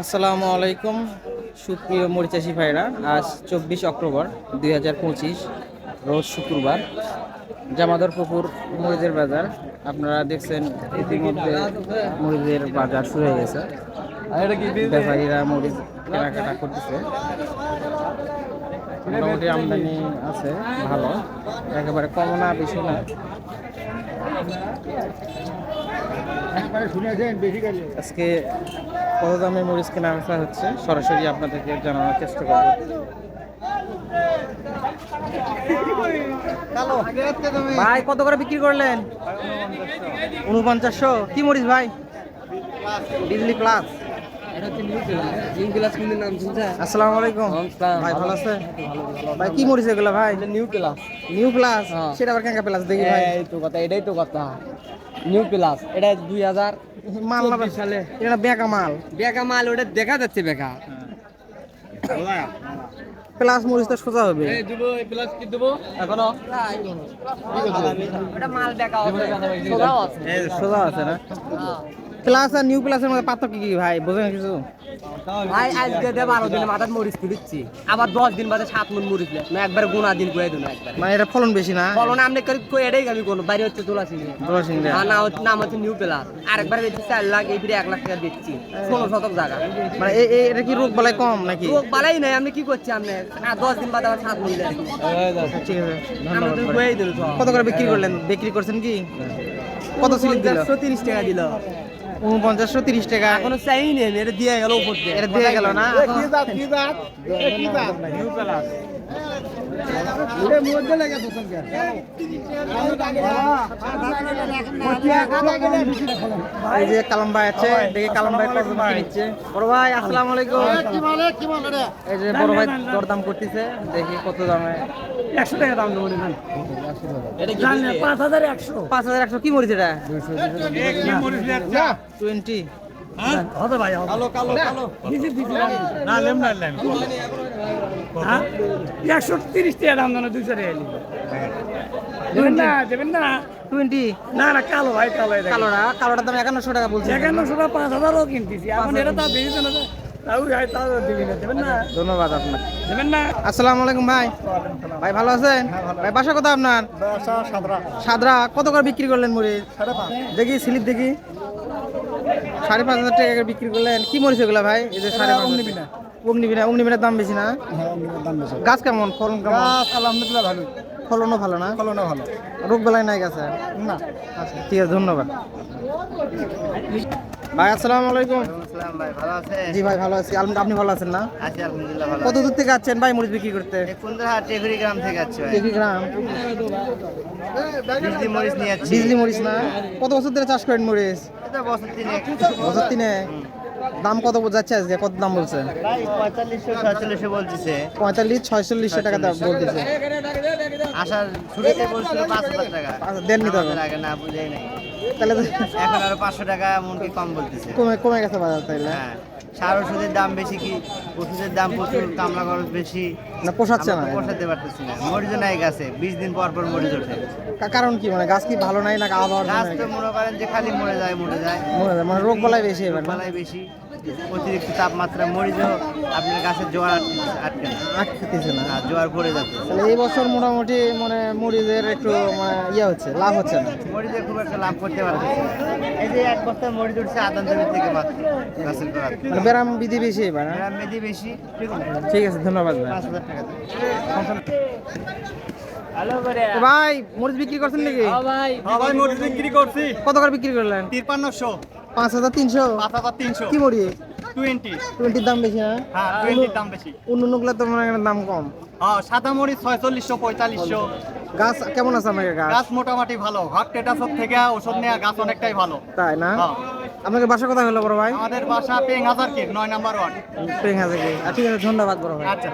আসসালামু আলাইকুম, সুপ্রিয় মরিচাষি ভাইরা। আজ চব্বিশ অক্টোবর দুই হাজার পঁচিশ, রোজ শুক্রবার। জামাদর পুকুর মরিচের বাজার। আপনারা দেখছেন ইতিমধ্যে মরিচের বাজার শুরু হয়ে গেছে। ব্যাপারীরা মরিচ কেনাকাটা করতেছে। মোটামুটি আমদানি আছে, ভালো। একেবারে কম না বেশি না আজকে কত দামে মরিচ কেনা বেচা হচ্ছে? সরাসরি আপনাদেরকে জানানোর চেষ্টা করব। ভাই কত করে বিক্রি করলেন? উনপঞ্চাশশো কি মরিচ ভাই? বিজলি প্লাস আসসালামু আলাইকুম। ভাই ভালো আছে? ভাই কি মরিচ এগুলো ভাই? নিউ প্লাস নিউ প্লাস হ্যাঁ। সেটা আবার কেঙ্কা প্লাস দেখি ভাই। এই তো কথা এটাই তো কথা। নিউ প্লাস এটা দুই হাজার মাল না সালে। এটা বেকা মাল। বেকা মাল ওটা দেখা যাচ্ছে বেকা। প্লাস মরিচটা সোজা হবে। দেবো এই প্লাস কি দেবো? এখনও? মাল আছে। সোজা আছে না? প্লাস আর নিউ প্লাসের মধ্যে পার্থক্য কি ভাই? বোঝেন কিছু? ভাই আজকে দে বারো দিনের মাথায় মরিচ তুলিচ্ছি আবার দশ দিন বাদে সাত মন মরিচ না একবার গুণা দিন করে দিন একবার। মানে এটা ফলন বেশি না? ফলন করি কই এটাই আমি কোনো বাইরে হচ্ছে তোলা দোলা সিংড়া আর না হচ্ছে নাম হচ্ছে নিউ প্লাস আরেকবার বেচছি চার লাখ এই ফিরে এক লাখ টাকা দিচ্ছি ষোলো শতক জায়গা। মানে এটা কি রোগ বালাই কম নাকি? রোগ বালাই নাই আপনি কি করছি আপনি? দশ দিন বাদে আবার সাত মন ঠিক আছে কত করে বিক্রি করলেন? বিক্রি করছেন কি? কত স্লিপ দিল? তিরিশ টাকা দিল। উনপঞ্চাশশো তিরিশ টাকা। এখনও চাই নেই এটা দিয়ে গেল উপর দিয়ে। এটা দিয়ে গেল না? এই যে কালাম ভাই আছে দেখি কালাম ভাই কত দাম নিচ্ছে। বড় ভাই আসসালামু আলাইকুম। এই যে বড় ভাই দরদাম করতেছে দেখি কত দামে। একশো টাকা দাম দেবো পাঁচ হাজার একশো। পাঁচ হাজার একশো কি মরিচ এটা? টোয়েন্টি হবে ভাই কালো কালো কালো। না লেম না লেম। হ্যাঁ? একশো তিরিশ টাকা দাম দুইশো টাকা দেবেন না দেবেন না। টোয়েন্টি না না কালো ভাই কালো কালোটা কালোটার দাম একান্নশো টাকা বলছে। একান্নশো টাকা পাঁচ হাজারও কিনতেছি। এখন এটা তা বেশি না ভাই ধন্যবাদ আসসালামু আলাইকুম ভাই। ভাই ভালো আছেন? ভাই বাসা কোথায় আপনার? সাদরা কত করে বিক্রি করলেন মরিচ দেখি স্লিপ দেখি। সাড়ে পাঁচ হাজার টাকা করে বিক্রি করলেন। কি মরিচ এগুলো ভাই? এই যে সাড়ে পাঁচ অগ্নিবিনা অগ্নিবিনার দাম বেশি না? গাছ কেমন? ফলন কেমন? আলহামদুলিল্লাহ ভালো। ফলনও ভালো না? ফলনও ভালো। রোগ বেলায় নাই গাছে? না। আচ্ছা ঠিক আছে ধন্যবাদ। ভাই আসসালামু আলাইকুম। ভাই ভালো আছে জি ভাই ভালো আছি। আলহামদুলিল্লাহ, আপনি ভালো আছেন না? আছি আলহামদুলিল্লাহ ভালো কত দূর থেকে আছেন ভাই মরিচ বিক্রি করতে? কুন্দরহাট টেকুরি গ্রাম থেকে আছি ভাই। দেখি গ্রাম। বিজলি মরিচ নিয়ে যাচ্ছি বিজলি মরিচ না? কত বছর ধরে চাষ করেন মরিচ? বছর বছর তিনে দাম কত বোঝাচ্ছে আজকে? কত দাম বলছে? পঁয়তাল্লিশ ছয়চল্লিশশো টাকা দাম বলতেছে। আসার শুরুতে বলছিল পাঁচ হাজার টাকা। দেননি তবে আগে। না বুঝাই নাই। তাহলে তো এখন আরও পাঁচশো টাকা এমনকি কম বলতেছে। কমে কমে গেছে বাজার তাইলে হ্যাঁ সার ওষুধের দাম বেশি কি? ওষুধের দাম প্রচুর কামলা খরচ বেশি। না পোষাচ্ছে না? পোষাতে পারতেছি না। মরিচ নাই গাছে বিশ দিন পর পর মরিচ ওঠে। কারণ কি মানে গাছ কি ভালো নাই না আবহাওয়ার গাছ তো মনে করেন যে খালি মরে যায় মরে যায়। মনে হয়, মানে রোগ বলাই বেশি এবার না? বেশি। অতিরিক্ত তাপমাত্রা মরিচও আপনার গাছের জোয়ার আটকে- না। আটকেছে না। আর জোয়ার পড়ে যাচ্ছে। তাহলে এই বছর মোটামুটি মানে মরিচের একটু মানে ইয়ে হচ্ছে লাভ হচ্ছে না? মরিচে খুব একটা লাভ করতে পারতেছে না। এই যে এক বস্তা মরিচ উঠছে আদান জমি থেকে মাত্র গাছের মানে বিধি বেশি এবার হ্যাঁ? মেদি বেশি ঠিক আছে? ঠিক আছে ধন্যবাদ ভাই। ভাই মরিচ বিক্রি করছেন নাকি? ভাই। ভাই মরিচ বিক্রি করছি। কত করে বিক্রি করলেন? তিরপান্নশো। পাঁচ হাজার তিনশো? পাঁচ হাজার তিনশো। কি মরিচ? টোয়েন্টি। টোয়েন্টির দাম বেশি না? হ্যাঁ টোয়েন্টির দাম বেশি। অন্য অন্যগুলো তো দাম কম। হ্যাঁ সাদা মরিচ ছয়চল্লিশশো পঁয়তাল্লিশশো। গাছ কেমন আছে আমাকে গাছ? গাছ মোটামুটি ভালো। ঘাট টেটাসর থেকে ওষুধ নেওয়া গাছ অনেকটাই ভালো। তাই না? আপনাকে বাসা কোথায় হলো বড় ভাই? আমাদের বাসা পেং হাজার কি নয় নাম্বার ওয়ান পেং হাজার কি আচ্ছা, ঠিক আছে ধন্যবাদ বড় ভাই। আচ্ছা।